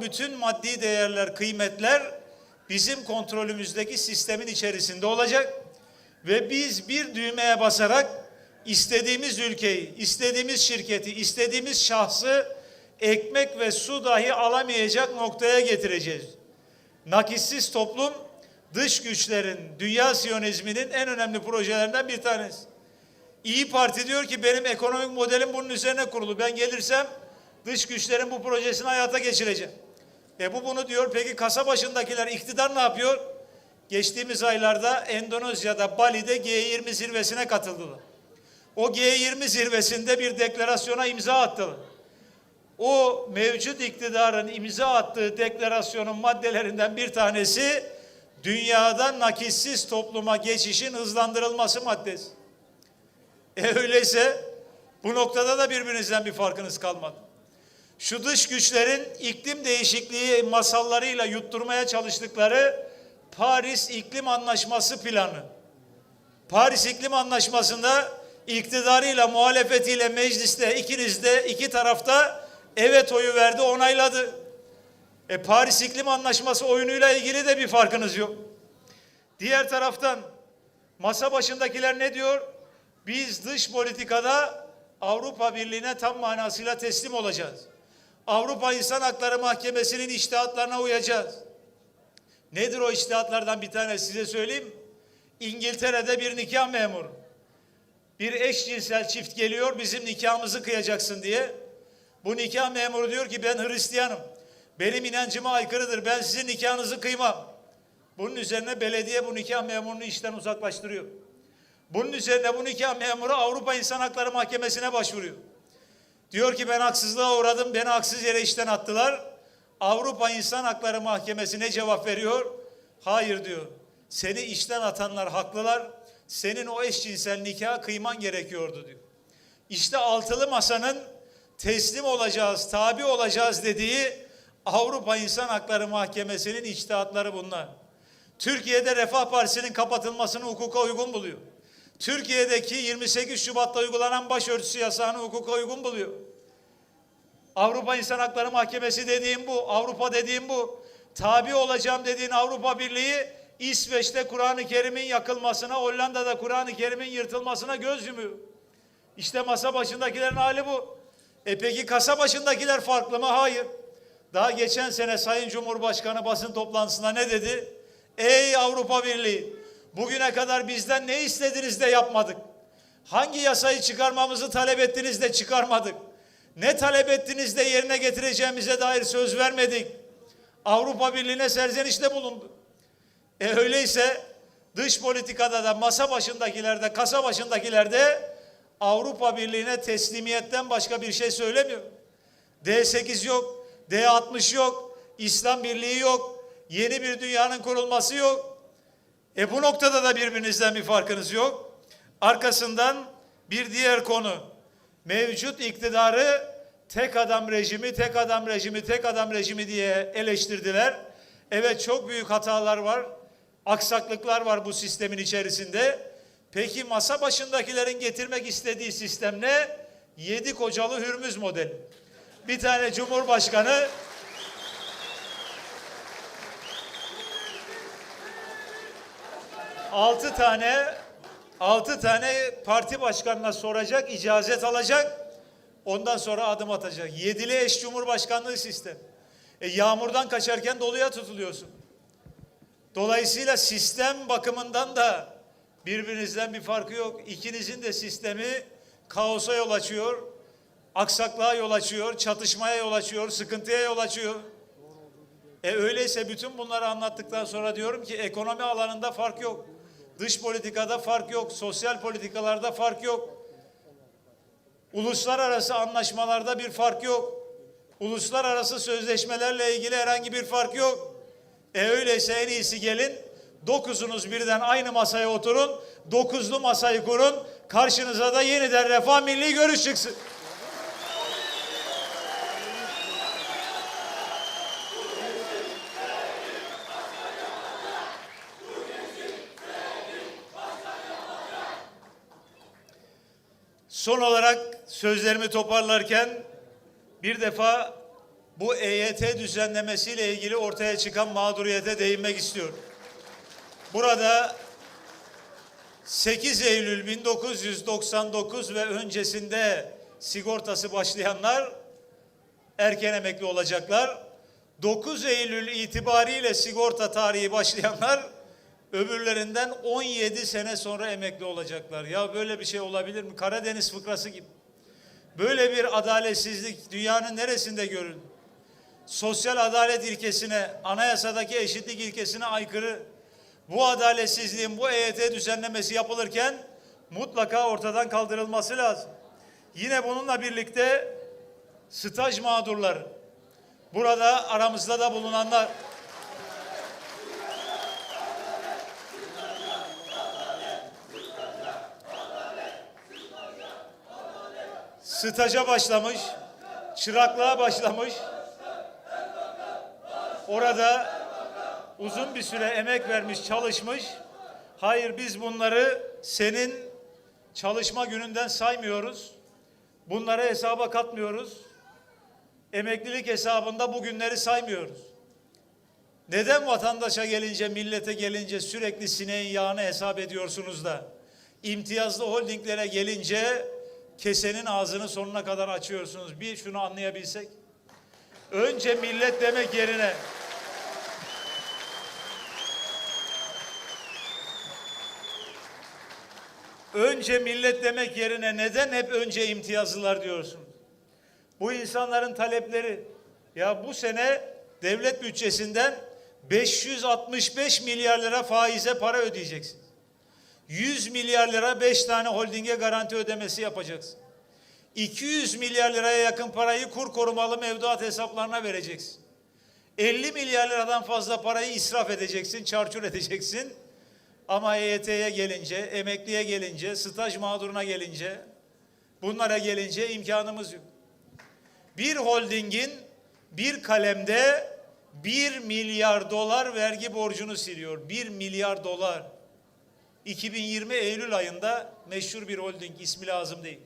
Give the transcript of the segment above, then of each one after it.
bütün maddi değerler, kıymetler bizim kontrolümüzdeki sistemin içerisinde olacak ve biz bir düğmeye basarak istediğimiz ülkeyi, istediğimiz şirketi, istediğimiz şahsı ekmek ve su dahi alamayacak noktaya getireceğiz. Nakitsiz toplum dış güçlerin, dünya siyonizminin en önemli projelerinden bir tanesi. İyi Parti diyor ki benim ekonomik modelim bunun üzerine kurulu. Ben gelirsem dış güçlerin bu projesini hayata geçireceğim. E bu bunu diyor. Peki kasa başındakiler iktidar ne yapıyor? Geçtiğimiz aylarda Endonezya'da Bali'de G20 zirvesine katıldılar. O G20 zirvesinde bir deklarasyona imza attılar. O mevcut iktidarın imza attığı deklarasyonun maddelerinden bir tanesi dünyada nakitsiz topluma geçişin hızlandırılması maddesi. E öyleyse bu noktada da birbirinizden bir farkınız kalmadı. Şu dış güçlerin iklim değişikliği masallarıyla yutturmaya çalıştıkları Paris İklim Anlaşması planı. Paris İklim Anlaşması'nda iktidarıyla muhalefetiyle mecliste ikiniz de iki tarafta evet oyu verdi onayladı. E Paris İklim Anlaşması oyunuyla ilgili de bir farkınız yok. Diğer taraftan masa başındakiler ne diyor? Biz dış politikada Avrupa Birliği'ne tam manasıyla teslim olacağız. Avrupa İnsan Hakları Mahkemesi'nin iştihatlarına uyacağız. Nedir o iştihatlardan bir tane size söyleyeyim. İngiltere'de bir nikah memuru. Bir eşcinsel çift geliyor bizim nikahımızı kıyacaksın diye. Bu nikah memuru diyor ki ben Hristiyanım. Benim inancıma aykırıdır. Ben sizin nikahınızı kıymam. Bunun üzerine belediye bu nikah memurunu işten uzaklaştırıyor. Bunun üzerine bu nikah memuru Avrupa İnsan Hakları Mahkemesi'ne başvuruyor. Diyor ki ben haksızlığa uğradım, beni haksız yere işten attılar. Avrupa İnsan Hakları Mahkemesi ne cevap veriyor? Hayır diyor. Seni işten atanlar haklılar. Senin o eşcinsel nikah kıyman gerekiyordu diyor. İşte altılı masanın teslim olacağız, tabi olacağız dediği Avrupa İnsan Hakları Mahkemesi'nin içtihatları bunlar. Türkiye'de Refah Partisi'nin kapatılmasını hukuka uygun buluyor. Türkiye'deki 28 Şubat'ta uygulanan başörtüsü yasağını hukuka uygun buluyor. Avrupa İnsan Hakları Mahkemesi dediğim bu, Avrupa dediğim bu. Tabi olacağım dediğin Avrupa Birliği İsveç'te Kur'an-ı Kerim'in yakılmasına, Hollanda'da Kur'an-ı Kerim'in yırtılmasına göz yumuyor. İşte masa başındakilerin hali bu. E peki kasa başındakiler farklı mı? Hayır. Daha geçen sene Sayın Cumhurbaşkanı basın toplantısında ne dedi? Ey Avrupa Birliği, bugüne kadar bizden ne istediniz de yapmadık. Hangi yasayı çıkarmamızı talep ettiniz de çıkarmadık. Ne talep ettiniz de yerine getireceğimize dair söz vermedik. Avrupa Birliği'ne serzenişte bulundu. E öyleyse dış politikada da masa başındakilerde, kasa başındakilerde Avrupa Birliği'ne teslimiyetten başka bir şey söylemiyor. D8 yok, D60 yok, İslam Birliği yok, yeni bir dünyanın kurulması yok. E bu noktada da birbirinizden bir farkınız yok. Arkasından bir diğer konu mevcut iktidarı tek adam rejimi, tek adam rejimi, tek adam rejimi diye eleştirdiler. Evet çok büyük hatalar var, aksaklıklar var bu sistemin içerisinde. Peki masa başındakilerin getirmek istediği sistem ne? Yedi kocalı hürmüz modeli. Bir tane cumhurbaşkanı altı tane altı tane parti başkanına soracak, icazet alacak. Ondan sonra adım atacak. Yedili eş cumhurbaşkanlığı sistem. E, yağmurdan kaçarken doluya tutuluyorsun. Dolayısıyla sistem bakımından da birbirinizden bir farkı yok. İkinizin de sistemi kaosa yol açıyor, aksaklığa yol açıyor, çatışmaya yol açıyor, sıkıntıya yol açıyor. E öyleyse bütün bunları anlattıktan sonra diyorum ki ekonomi alanında fark yok. Dış politikada fark yok, sosyal politikalarda fark yok. Uluslararası anlaşmalarda bir fark yok. Uluslararası sözleşmelerle ilgili herhangi bir fark yok. E öyleyse en iyisi gelin dokuzunuz birden aynı masaya oturun. Dokuzlu masayı kurun. Karşınıza da yeniden Refah Milli Görüş çıksın. Son olarak sözlerimi toparlarken bir defa bu EYT düzenlemesiyle ilgili ortaya çıkan mağduriyete değinmek istiyorum. Burada 8 Eylül 1999 ve öncesinde sigortası başlayanlar erken emekli olacaklar. 9 Eylül itibariyle sigorta tarihi başlayanlar öbürlerinden 17 sene sonra emekli olacaklar. Ya böyle bir şey olabilir mi? Karadeniz fıkrası gibi. Böyle bir adaletsizlik dünyanın neresinde görün? Sosyal adalet ilkesine, anayasadaki eşitlik ilkesine aykırı. Bu adaletsizliğin, bu EYT düzenlemesi yapılırken mutlaka ortadan kaldırılması lazım. Yine bununla birlikte staj mağdurları, burada aramızda da bulunanlar, staja başlamış, çıraklığa başlamış, orada uzun bir süre emek vermiş, çalışmış. Hayır biz bunları senin çalışma gününden saymıyoruz. Bunları hesaba katmıyoruz. Emeklilik hesabında bu günleri saymıyoruz. Neden vatandaşa gelince, millete gelince sürekli sineğin yağını hesap ediyorsunuz da imtiyazlı holdinglere gelince kesenin ağzını sonuna kadar açıyorsunuz. Bir şunu anlayabilsek. Önce millet demek yerine önce millet demek yerine neden hep önce imtiyazlılar diyorsunuz? Bu insanların talepleri ya bu sene devlet bütçesinden 565 milyar lira faize para ödeyeceksin. 100 milyar lira 5 tane holdinge garanti ödemesi yapacaksın. 200 milyar liraya yakın parayı kur korumalı mevduat hesaplarına vereceksin. 50 milyar liradan fazla parayı israf edeceksin, çarçur edeceksin. Ama EYT'ye gelince, emekliye gelince, staj mağduruna gelince, bunlara gelince imkanımız yok. Bir holdingin bir kalemde 1 milyar dolar vergi borcunu siliyor. 1 milyar dolar. 2020 Eylül ayında meşhur bir holding ismi lazım değil.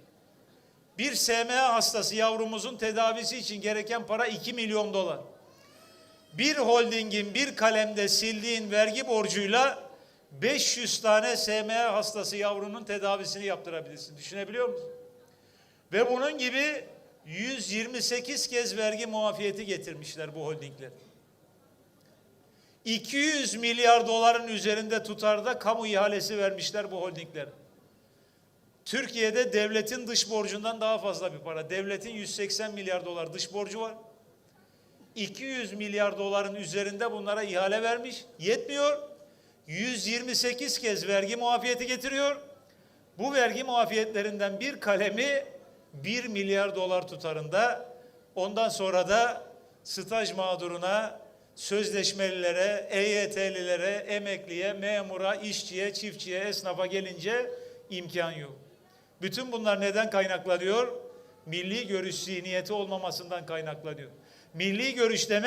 Bir SMA hastası yavrumuzun tedavisi için gereken para 2 milyon dolar. Bir holdingin bir kalemde sildiğin vergi borcuyla 500 tane SMA hastası yavrunun tedavisini yaptırabilirsin. Düşünebiliyor musun? Ve bunun gibi 128 kez vergi muafiyeti getirmişler bu holdingler. 200 milyar doların üzerinde tutarda kamu ihalesi vermişler bu holdingler. Türkiye'de devletin dış borcundan daha fazla bir para. Devletin 180 milyar dolar dış borcu var. 200 milyar doların üzerinde bunlara ihale vermiş. Yetmiyor. 128 kez vergi muafiyeti getiriyor. Bu vergi muafiyetlerinden bir kalemi 1 milyar dolar tutarında. Ondan sonra da staj mağduruna, sözleşmelilere, EYT'lilere, emekliye, memura, işçiye, çiftçiye, esnafa gelince imkan yok. Bütün bunlar neden kaynaklanıyor? Milli görüş zihniyeti olmamasından kaynaklanıyor. Milli görüş demek